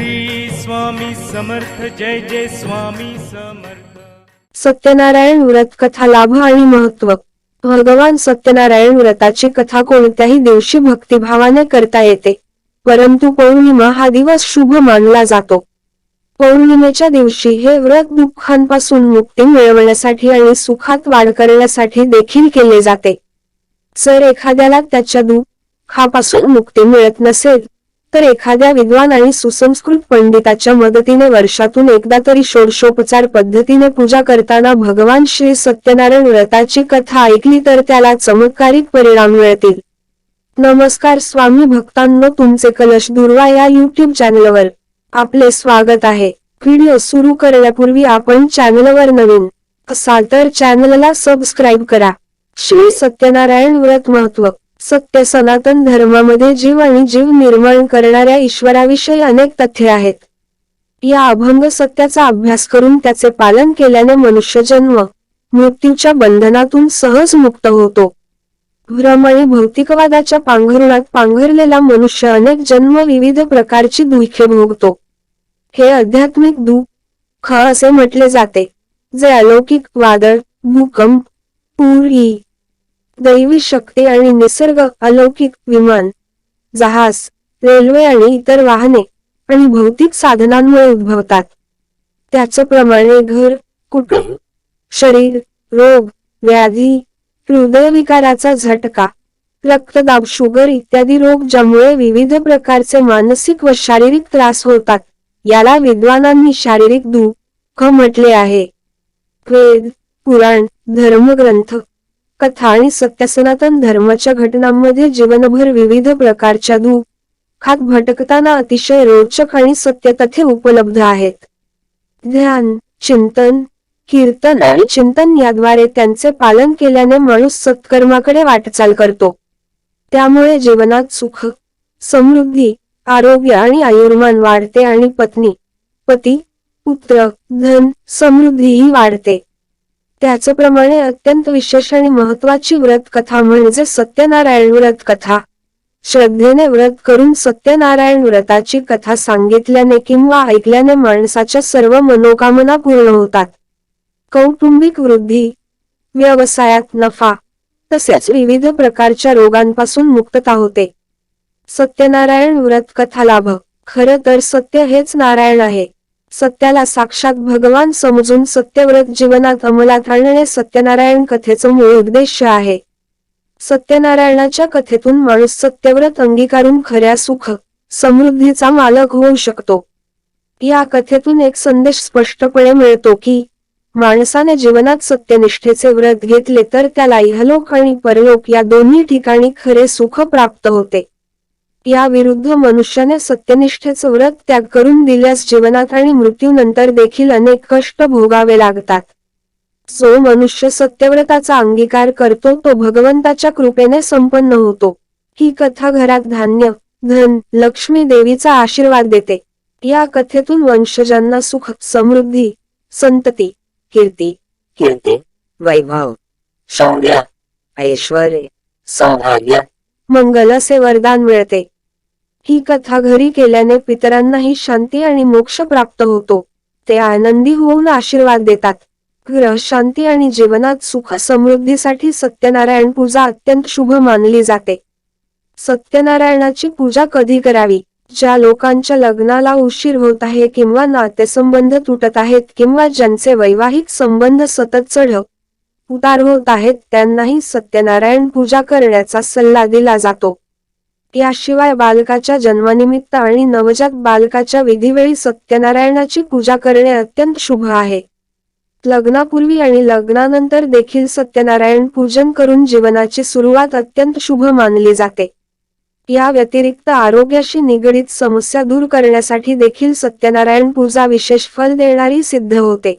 श्री स्वामी समर्थ जय जय स्वामी समर्थ. सत्यनारायण व्रत कथा लाभ आणि महत्त्व. भगवान सत्यनारायण व्रताची कथा कोणत्याही दिवशी भक्तिभावाने करता येते परंतु पौर्णिमा हा दिवस शुभ मानला जातो. पौर्णिमेच्या दिवशी हे व्रत दुःखांपासून मुक्ती मिळवण्यासाठी आणि सुखात वाढ करण्यासाठी देखील केले जाते. जर एखाद्याला त्याच्या दुःखापासून मुक्ती मिळत नसेल तर एखाद्या विद्वान आणि सुसंस्कृत पंडिताच्या मदतीने वर्षातून एकदा तरी षोडशोपचार पद्धतीने पूजा करताना भगवान श्री सत्यनारायण व्रताची कथा ऐकली तर त्याला चमत्कारिक परिणाम मिळतील. नमस्कार स्वामी भक्तांनो तुमचे कलश दुर्वा या युट्यूब चॅनलवर आपले स्वागत आहे. व्हिडिओ सुरू करण्यापूर्वी आपण चॅनलवर नवीन असाल तर चॅनलला सबस्क्राईब करा. श्री सत्यनारायण व्रत महत्त्व. सत्य सनातन धर्मामध्ये जीव आणि जीव निर्माण करणाऱ्या ईश्वराविषयी अनेक तथ्ये आहेत. या अभंग सत्याचा अभ्यास करून त्याचे पालन केल्याने मनुष्य जन्म मृत्यूच्या बंधनातून सहज मुक्त होतो. भ्रम आणि भौतिकवादाच्या पांघरुणात पांघरलेला मनुष्य अनेक जन्म विविध प्रकारची दुःखे भोगतो. हे आध्यात्मिक दुःख असे म्हटले जाते जे अलौकिक वादळ भूकंप पूर दैवी शक्ती आणि निसर्ग अलौकिक विमान जहाज रेल्वे आणि इतर वाहने आणि भौतिक साधनांमुळे उद्भवतात. त्याचप्रमाणे घर कुटुंब शरीर रोग व्याधी हृदयविकाराचा झटका रक्तदाब शुगर इत्यादी रोग ज्यामुळे विविध प्रकारचे मानसिक व शारीरिक त्रास होतात याला विद्वानांनी शारीरिक दुःख म्हटले आहे. वेद पुराण धर्मग्रंथ कथा आणि सत्य सनातन धर्माच्या घटनांमध्ये जीवनभर विविध प्रकारच्या दुःखात भटकताना अतिशय रोचक आणि सत्य तथे उपलब्ध आहेत? ध्यान चिंतन कीर्तन आणि चिंतन याद्वारे त्यांचे पालन केल्याने माणूस सत्कर्माकडे वाटचाल करतो. त्यामुळे जीवनात सुख समृद्धी आरोग्य आणि आयुर्मान वाढते आणि पत्नी पती पुत्र धन समृद्धीही वाढते. त्याचप्रमाणे अत्यंत विशेष आणि महत्वाची व्रत कथा म्हणजे सत्यनारायण व्रत कथा श्रद्धेने व्रत करून सत्यनारायण व्रताची कथा सांगितल्याने किंवा ऐकल्याने माणसाच्या सर्व मनोकामना पूर्ण होतात. कौटुंबिक वृद्धी व्यवसायात नफा तसेच विविध प्रकारच्या रोगांपासून मुक्तता होते. सत्यनारायण व्रत कथा लाभ खरं तर सत्य हेच नारायण आहे. सत्याला साक्षात भगवान समजून सत्यव्रत जीवनात अंमलात आणणे सत्यनारायण कथेचं मूळ उद्देश आहे. सत्यनारायणाच्या कथेतून माणूस सत्यव्रत अंगीकारून खऱ्या सुख समृद्धीचा मालक होऊ शकतो. या कथेतून एक संदेश स्पष्टपणे मिळतो की माणसाने जीवनात सत्यनिष्ठेचे व्रत घेतले तर त्याला इहलोक आणि परलोक या दोन्ही ठिकाणी खरे सुख प्राप्त होते. या विरुद्ध मनुष्याने सत्यनिष्ठेचे व्रत त्याग करून दिल्यास जीवनात आणि मृत्यूनंतर देखील अनेक कष्ट भोगावे लागतात. जो मनुष्य सत्यव्रताचा अंगीकार करतो तो भगवंताच्या कृपेने संपन्न होतो. ही कथा घरात धान्य धन लक्ष्मी देवीचा आशीर्वाद देते. या कथेतून वंशजांना सुख समृद्धी संतती कीर्ती कीर्ती वैभव शौर्य ऐश्वर सौभाग्य मंगल असे वरदान मिळते. ही कथा घरी केल्याने पितरांनाही शांती आणि मोक्ष प्राप्त होतो. ते आनंदी होऊन आशीर्वाद देतात. ग्रह शांती आणि जीवनात सुख समृद्धीसाठी सत्यनारायण पूजा अत्यंत शुभ मानली जाते. सत्यनारायणाची पूजा कधी करावी? ज्या लोकांच्या लग्नाला उशीर होत आहे किंवा नातेसंबंध तुटत आहेत किंवा ज्यांचे वैवाहिक संबंध सतत चढ उतार होत आहेत त्यांनाही सत्यनारायण पूजा करण्याचा सल्ला दिला जातो. याशिवाय बालकाच्या जन्मानिमित्त आणि नवजात बालकाच्या विधीवेळी सत्यनारायणाची पूजा करणे अत्यंत शुभ आहे. लग्नापूर्वी आणि लग्नानंतर देखील सत्यनारायण पूजन करून जीवनाची सुरुवात अत्यंत शुभ मानली जाते. या व्यतिरिक्त आरोग्याशी निगडीत समस्या दूर करण्यासाठी देखील सत्यनारायण पूजा विशेष फल देणारी सिद्ध होते.